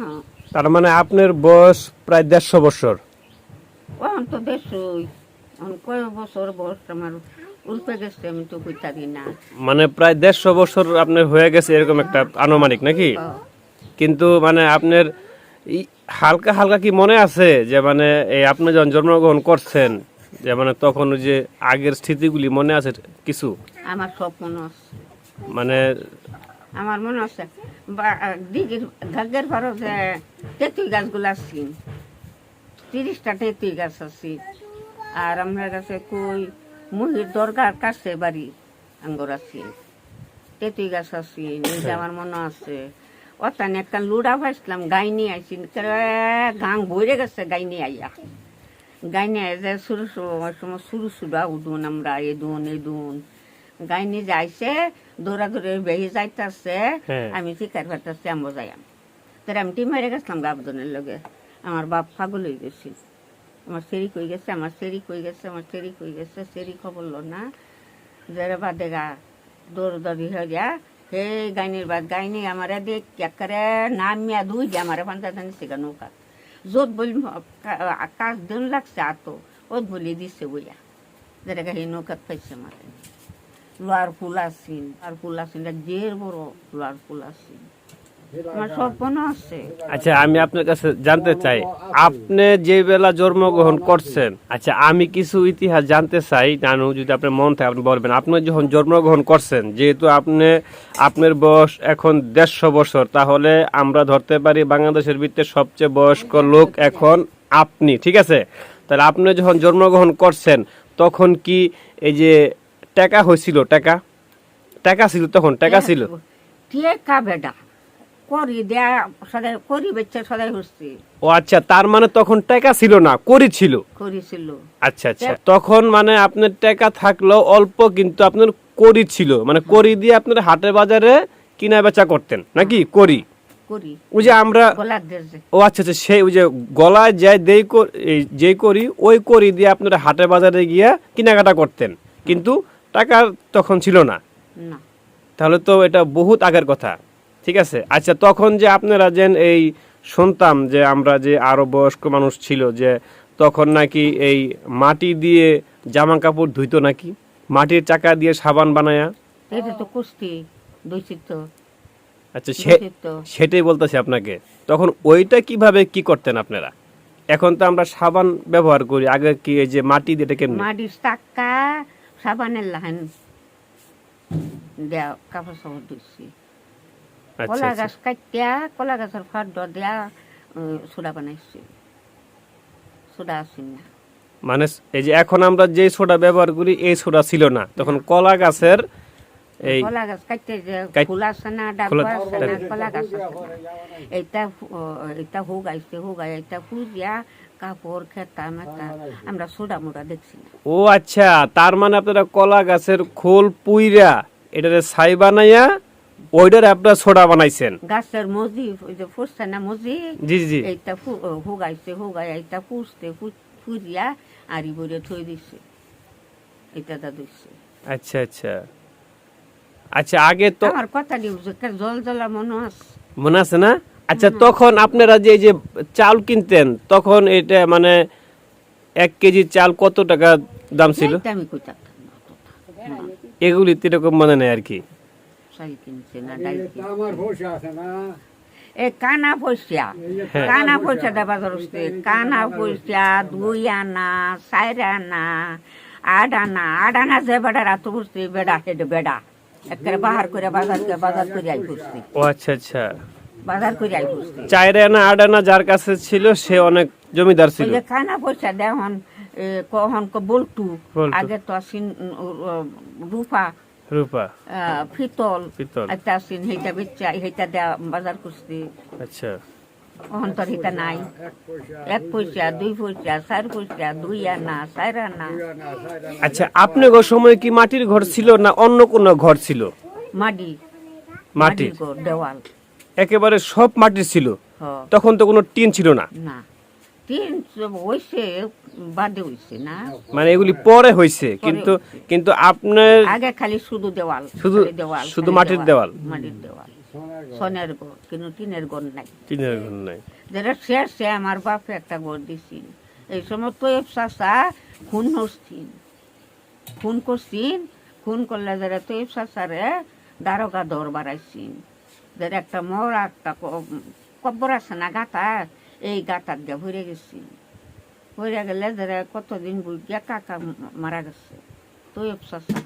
হ্যাঁ। তার মানে আপনার বয়স প্রায় দেড়শো বছর। তো এখন কয় বছর বয়স আমার? উল্পে গেছে আমি তো না। মানে প্রায় দেড়শো বছর আপনার হয়ে গেছে এরকম একটা আনুমানিক নাকি। কিন্তু মানে আপনার হালকা হালকা কি মনে আছে যে মানে এই আপনি যখন জন্মগ্রহণ করছেন যে মানে তখন ওই যে আগের স্মৃতিগুলি মনে আছে কিছু? আমার সব মনে আছে। মানে আমার মনে আছে। দিঘির ঘাগের ভারত যে তেঁতুই গাছগুলো আসছি তিরিশটা তেঁতুই গাছ আছে। আর আমরা কাছে কই, মহির দরকার কাছে বাড়ি আঙ্গর আছি। তেঁতুই গাছ আছি নিজে আমার মনে আছে। অতান একটা লুড়া পাইছিলাম গাই নিয়ে আইছি। গাং ভরে গেছে গাই নিয়ে আইয়া। গাই নিয়ে যে শুরু সময় শুরু শুরু উদুন আমরা এদুন এদুন গাই নিয়ে যাইছে দৌড়া দৌড়ে বেহে যাইতেছে হ্যাঁ। আমি শিকার পাইতেছি আমরা যাই তার আমি টি মেরে গেছিলাম গাবদনের লগে। আমার বাপ পাগল হয়ে গেছি। আমার সেরি কই গেছে আমার সেরি কই গেছে আমার সেরি কই গেছে সেরি খবর লো না। যারা বাদে গা দৌড় দৌড়ি হয়ে যা হে গাইনির বাদ গাইনি আমার দেখ একেবারে নামিয়া দুই যে আমার পাঞ্চা জানি সেগা নৌকা। যত বলি আকাশ দিন লাগছে আতো ওত বলি দিছে বইয়া। যারা গাড়ি নৌকাত পাইছে মারে লোয়ার ফুল আসিন আর ফুল আসিন জের বড় লোয়ার ফুল আসিন আচ্ছা আমি আপনার কাছে জানতে চাই, আপনি যে বেলা জন্মগ্রহণ করছেন আচ্ছা আমি কিছু ইতিহাস জানতে চাই, নানু, যদি আপনার মন থাকে, আপনি বলবেন, আপনি যখন জন্মগ্রহণ করছেন, যেহেতু আপনি, আপনার বয়স এখন দেড়শো বছর, তাহলে আমরা ধরতে পারি বাংলাদেশের ভিতরে সবচেয়ে বয়স্ক লোক এখন আপনি, ঠিক আছে? তাহলে আপনি যখন জন্মগ্রহণ করছেন, তখন কি এই যে টাকা হয়েছিল টাকা। টাকা ছিল তখন টাকা ছিল কে কা বেডা করি দেয়া সদাই করি বেচে সদাই হচ্ছে ও আচ্ছা তার মানে তখন টাকা ছিল না করি ছিল করেছিল। আচ্ছা আচ্ছা। তখন মানে আপনার টাকা থাকলেও অল্প কিন্তু আপনার করি ছিল। মানে করি দিয়ে আপনার হাটে বাজারে কিনা বেচা করতেন নাকি? করি। করি। ওই যে আমরা ও আচ্ছা আচ্ছা সেই ওই যে গলায় যায় দেই কর- যেই করি ওই করি দিয়ে আপনারা হাটে বাজারে গিয়া কেনাকাটা করতেন। কিন্তু টাকা তখন ছিল না। তাহলে তো এটা বহুত আগের কথা। ঠিক আছে? আচ্ছা তখন যে আপনারা যে এই শুনতাম যে আমরা যে আরও বয়স্ক মানুষ ছিল যে তখন নাকি এই মাটি দিয়ে জামা কাপড় ধুইতো নাকি? মাটির চাকা দিয়ে সাবান বানায়া? এটা তো কুস্তি আচ্ছা সেটাই বলতেছি আপনাকে। তখন ওইটা কীভাবে কি করতেন আপনারা? এখন তো আমরা সাবান ব্যবহার করি আগে কি এই যে মাটি দিয়ে এটা কেমনি? মাটির টাকা সাবানের লাহান দেয়া কাপড় সাপড় দিচ্ছি কলা আচ্ছা। গাছ কাটিয়া কলা গাছের ফাট দেয়া সোডা বানাইছি। সোডা আসেন না। মানে এই যে এখন আমরা যে সোডা ব্যবহার করি এই সোডা ছিল না। তখন কলা গাছের এই কলা গাছ কাটতে যে ফুল আছে না ফুল- ডাবা আছে না কলা গাছ আছে না। এইটা ফু- ও, এইটা হুগাইছে হুগাই এইটা ফুজিয়া কাপড় খেতা মেতা আমরা সোডা মোডা দেখছি না। ও আচ্ছা তার মানে আপনারা কলা গাছের খোল পুইরা এটারে ছাই বানাইয়া ওইটারে আপনারা সোডা বানাইছেন? গাছের মজি ওই যে ফুসছে না মজি জি জি। এইটা হুগাইছে হুগাই এইটা ফুসতে ফুজিয়া আড়ি বইরে থই দিছে। এটা দা দিচ্ছে আচ্ছা আচ্ছা। আচ্ছা আগে তো আমার কথা কে জল জলা মনে আছে। মনে আছে না? আচ্ছা তখন আপনারা যে যে চাল কিনতেন তখন এটা মানে এক কেজি চাল কত টাকা দাম ছিল? এগুলি তো এরকম মনে নেই আর কি? এ কানা পয়সা। কানা পয়সা দেবা ধরছে কানা পয়সা দুই আনা চার আনা আট আনা আট আনা যে বেড়া রাত বুঝতে বেড়া হেড বেড়া। একেবারে বাহার করে বাজার করে বাজার করে আই বুঝতে ও আচ্ছা আচ্ছা। বাজার করে আই বুঝতে আনা আট আনা যার কাছে ছিল সে অনেক জমিদার ওই ছিল কানা পয়সা দেহন এ, কহন বলটু। বল্টু। আগে তো আসিন রূপা। রূপা। ফিতল। একটা আসিন সেইটা বেচা সেইটা দেয়া বাজার করছে। আচ্ছা। কহন তোর হিতা নাই। এক পয়সা দুই পয়সা চার পয়সা দুই আনা চার আনা। আচ্ছা আপনার সময় কি মাটির ঘর ছিল না অন্য কোনো ঘর ছিল? মাটি। মাটির ঘর, দেওয়াল। একেবারে সব মাটির ছিল। তখন তো কোনো টিন ছিল না। মানে এগুলি পরে হয়েছে কিন্তু কিন্তু আপনার আগে খালি শুধু দেওয়াল শুধু- দেওয়াল শুধু মাটির দেওয়াল? মাটির দেওয়াল। সনের ঘর কিন্তু টিনের ঘর নাই। টিনের ঘর নাই। যেটা শেষ আমার বাপে একটা ঘর দিছিল। এই সময় তো চাষা খুন হচ্ছিন খুন খুন করলে যারা তো চাষারে দ্বারকা দর বাড়াইছিন যারা একটা মরা একটা কব্বর আছে না গাতা এই গাতার দিয়ে ভরে গেছি। ভরে গেলে ধরে কতদিন বুঝিয়া কাকা মারা গেছে। তুই চাষা